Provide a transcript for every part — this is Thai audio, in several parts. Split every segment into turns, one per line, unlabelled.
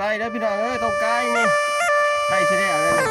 ไก่เด้วพี่น้องเอ้ยต้มไก่นี่ไก่ชิได้อะไรนี่
ย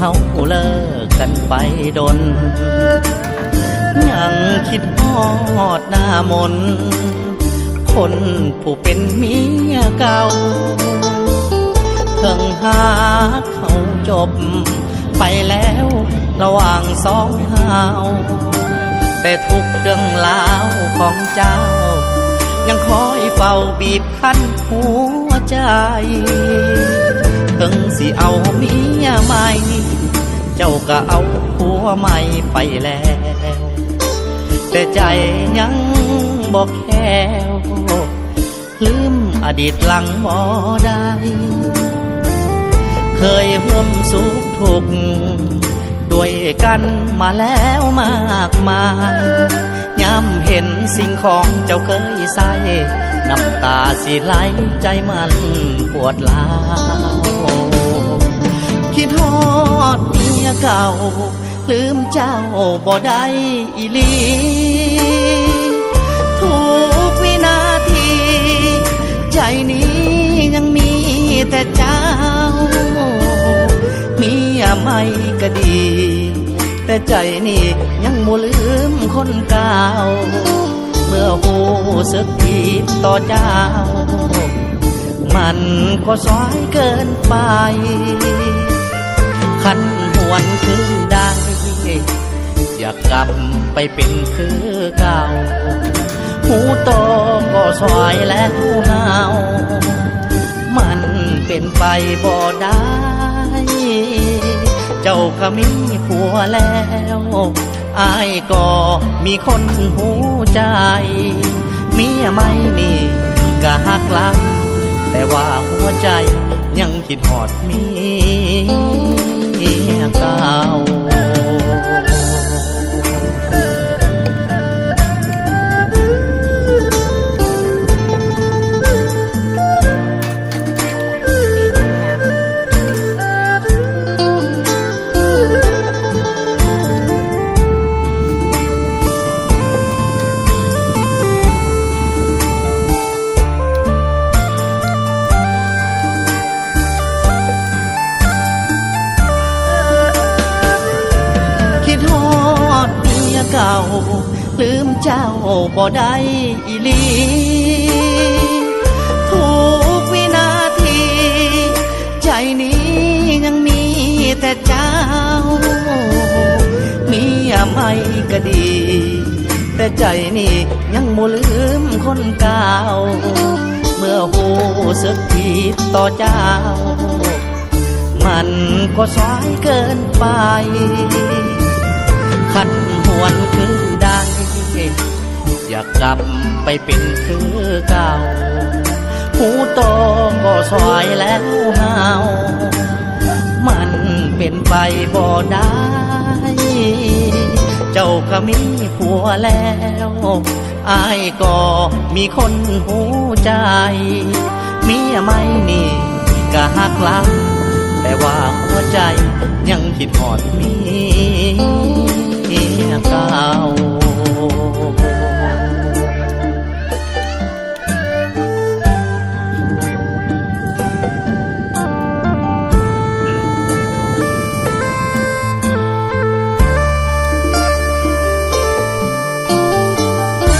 เฮาเลิกกันไปดน ยังคิดฮอดหน้ามน คนผู้เป็นเมียเก่าถึงหาเขาจบ ไปแล้วระหว่างสองเฮาแต่ทุกเรื่องราวของเจ้า ยังคอยเฝ้าบีบคั้นหัวใจ ถึงสิเอาเมียใหม่ เจ้าก็เอาผัวใหม่ไปแล้ว แต่ใจยังบอกแค่วลืมอดีตหลังบ่ได้ เคยร่วมสุขทุกข์ด้วยกันมาแล้วมากมายย้ำเห็นสิ่งของเจ้าเคยใส่ น้ำตาสิไหลใจมันปวดร้าวคิดฮอดเมียเก่า ลืมเจ้าบ่ได้อีลีทุกวินาที ใจนี้ยังมีแต่เจ้าเมียไม่ก็ดี แต่ใจนี่ยังบ่ลืมคนเก่า เมื่อหูสึกผิดต่อเจ้า มันก็สายเกินไป ขันหวนคืนได้ อยากกลับไปเป็นคือเก่า หูโตก็สวยแล้วหนามันเป็นไปบ่ได้ เจ้าก็มีผัวแล้ว อายก็มีคนหูใจ เมียไม่มีก็หักหลัง แต่ว่าหัวใจยังคิดหอดเมียเก่า เก่า ลืมเจ้าบ่ได้อีลีทุกวินาที ใจนี้ยังมีแต่เจ้า มียไม่ก็ดี แต่ใจนี่ยังบ่ลืมคนเก่า เมื่อหูสึกผิดต่อเจ้า มันก็สายเกินไป กลับไปเป็นคือเก่า หูโตก็สวยแล้วหาวมันเป็นไปบ่ได้ เจ้าก็มีผัวแล้วอายก็มีคนหูใจเมียไม่นี่ก็หักหลังแต่ว่าหัวใจยังคิดหอดเมี